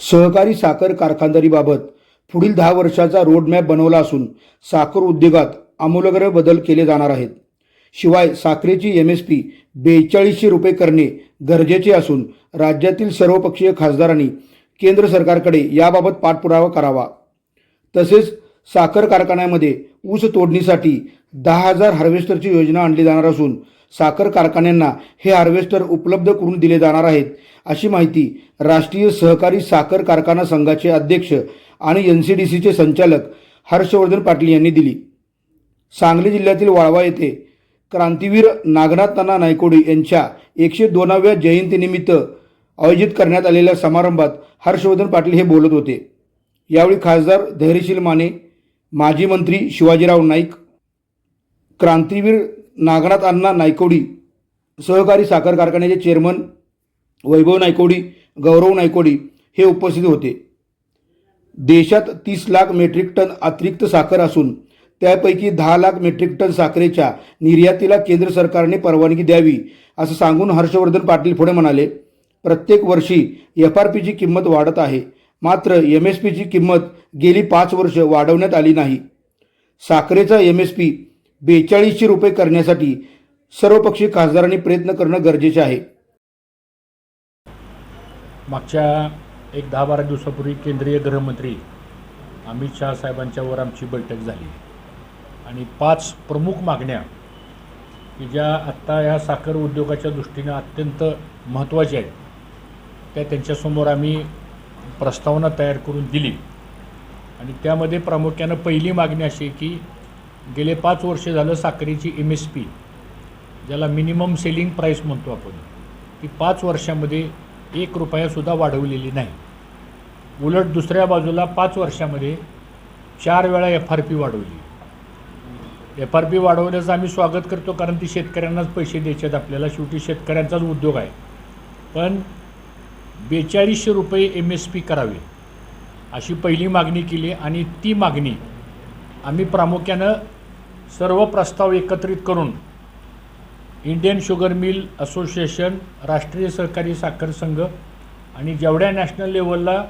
सहकारी साखर कारखानदारीबाबत पुढील दहा वर्षाचा रोडमॅप बनवला असून साखर उद्योगात आमूलग्र बदल केले जाणार आहेत. शिवाय साखरेची एम एस पी बेचाळीसशे रुपये करणे गरजेचे असून राज्यातील सर्वपक्षीय खासदारांनी केंद्र सरकारकडे याबाबत पाठपुरावा करावा. तसेच साखर कारखान्यामध्ये ऊस तोडणीसाठी दहा हजार हार्वेस्टरची योजना आणली जाणार असून साखर कारखान्यांना हे हार्वेस्टर उपलब्ध करून दिले जाणार आहेत अशी माहिती राष्ट्रीय सहकारी साखर कारखाना संघाचे अध्यक्ष आणि एन सी डी सीचे संचालक हर्षवर्धन पाटील यांनी दिली. सांगली जिल्ह्यातील वाळवा येथे क्रांतीवीर नागनाथ नाना नायकोडी यांच्या एकशे दोनाव्या जयंतीनिमित्त आयोजित करण्यात आलेल्या समारंभात हर्षवर्धन पाटील हे बोलत होते. यावेळी खासदार धैर्यशील माने माजी मंत्री शिवाजीराव नाईक क्रांतीवीर नागनाथ अण्णा नायकोडी सहकारी साखर कारखान्याचे चेअरमन वैभव नायकोडी गौरव नायकोडी हे उपस्थित होते. देशात तीस लाख मेट्रिक टन अतिरिक्त साखर असून त्यापैकी दहा लाख मेट्रिक टन साखरेच्या निर्यातीला केंद्र सरकारने परवानगी द्यावी असं सांगून हर्षवर्धन पाटील पुढे म्हणाले प्रत्येक वर्षी एफ आर पीची किंमत वाढत आहे. मात्र एम एस पीची किंमत गेली पाच वर्ष वाढवण्यात आली नाही. साखरेचा एम एस पी बेचाळीसशे रुपये करण्यासाठी सर्वपक्षीय खासदारांनी प्रयत्न करणं गरजेचे आहे. मागच्या एक दहा बारा दिवसापूर्वी केंद्रीय गृहमंत्री अमित शहा साहेबांच्यावर आमची बैठक झाली. आणि पाच प्रमुख मागण्या की ज्या आत्ता या साखर उद्योगाच्या दृष्टीनं अत्यंत महत्त्वाच्या आहेत त्या त्यांच्यासमोर आम्ही प्रस्तावना तयार करून दिली. आणि त्यामध्ये प्रामुख्यानं पहिली मागणी अशी आहे की गेले पाच वर्ष झालं साखरेची एम एस पी ज्याला मिनिमम सेलिंग प्राईस म्हणतो आपण ती पाच वर्षामध्ये एक रुपयासुद्धा वाढवलेली नाही. उलट दुसऱ्या बाजूला पाच वर्षामध्ये चार वेळा एफ आर पी वाढवली. एफ आर पी वाढवण्याचं आम्ही स्वागत करतो कारण ती शेतकऱ्यांनाच पैसे द्यायचे आहेत आपल्याला शेवटी शेतकऱ्यांचाच उद्योग आहे. पण बेचाळीसशे रुपये एम एस पी करावी. अशी पहिली मागणी केली आणि ती मागणी आम्ही प्रामुख्यानं सर्व प्रस्ताव एकत्रित करून इंडियन शुगर मिल असोसिएशन राष्ट्रीय सहकारी साखर संघ आणि जेवढ्या नॅशनल लेवलला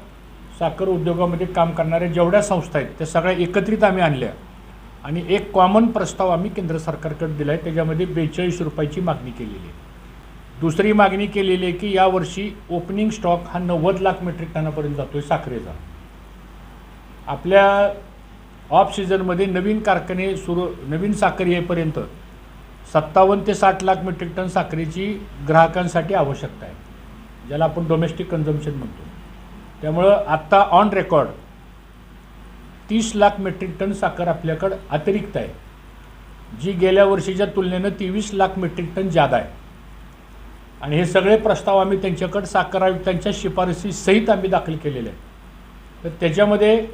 साखर उद्योगामध्ये काम करणाऱ्या जेवढ्या संस्था आहेत त्या सगळ्या एकत्रित आम्ही आणल्या. आणि एक कॉमन प्रस्ताव आम्ही केंद्र सरकारकडे दिला आहे त्याच्यामध्ये बेचाळीस रुपयाची मागणी केलेली आहे. दुसरी मागणी केलेली आहे की यावर्षी ओपनिंग स्टॉक हा नव्वद लाख मेट्रिक टनापर्यंत जातो आहे साखरेचा. आपल्या ऑफ सीझनमध्ये नवीन कारखाने सुरू नवीन साखर येईपर्यंत सत्तावन्न ते साठ लाख मेट्रिक टन साखरेची ग्राहकांसाठी आवश्यकता आहे ज्याला आपण डोमेस्टिक कन्झम्पशन म्हणतो. त्यामुळं आत्ता ऑन रेकॉर्ड तीस लाख मेट्रिक टन साखर आपल्याकडं अतिरिक्त आहे जी गेल्या वर्षीच्या तुलनेनं तेवीस लाख मेट्रिक टन जादा आहे. आणि हे सगळे प्रस्ताव आम्ही त्यांच्याकडे साखर आयुक्तांच्या शिफारसीसहित आम्ही दाखल केलेले आहेत. तर त्याच्यामध्ये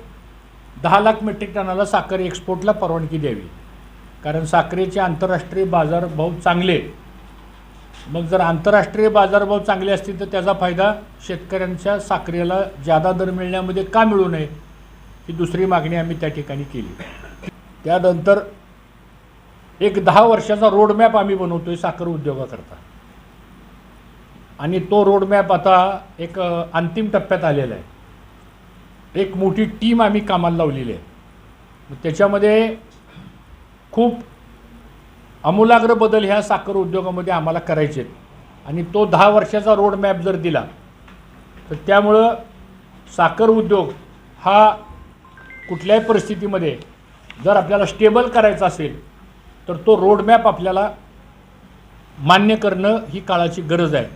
दहा लाख मेट्रिक टनाला साखर एक्सपोर्टला परवानगी द्यावी. कारण साखरेचे आंतरराष्ट्रीय बाजारभाव चांगले. मग जर आंतरराष्ट्रीय बाजारभाव चांगले असतील तर त्याचा फायदा शेतकऱ्यांच्या साखरेला जादा दर मिळण्यामध्ये का मिळू नये ही दुसरी मागणी आम्ही त्या ठिकाणी केली. त्यानंतर एक दहा वर्षाचा रोडमॅप आम्ही बनवतो आहे साखर उद्योगाकरता. आणि तो रोडमॅप आता एक अंतिम टप्प्यात आलेला आहे. एक मोठी टीम आम्ही कामाला लावलेली आहे. त्याच्यामध्ये खूप आमूलाग्र बदल ह्या साखर उद्योगामध्ये आम्हाला करायचे आहेत. आणि तो दहा वर्षाचा रोड मॅप जर दिला तर त्यामुळं साखर उद्योग हा कुठल्याही परिस्थितीमध्ये जर आपल्याला स्टेबल करायचा असेल तर तो रोडमॅप आपल्याला मान्य करणं ही काळाची गरज आहे.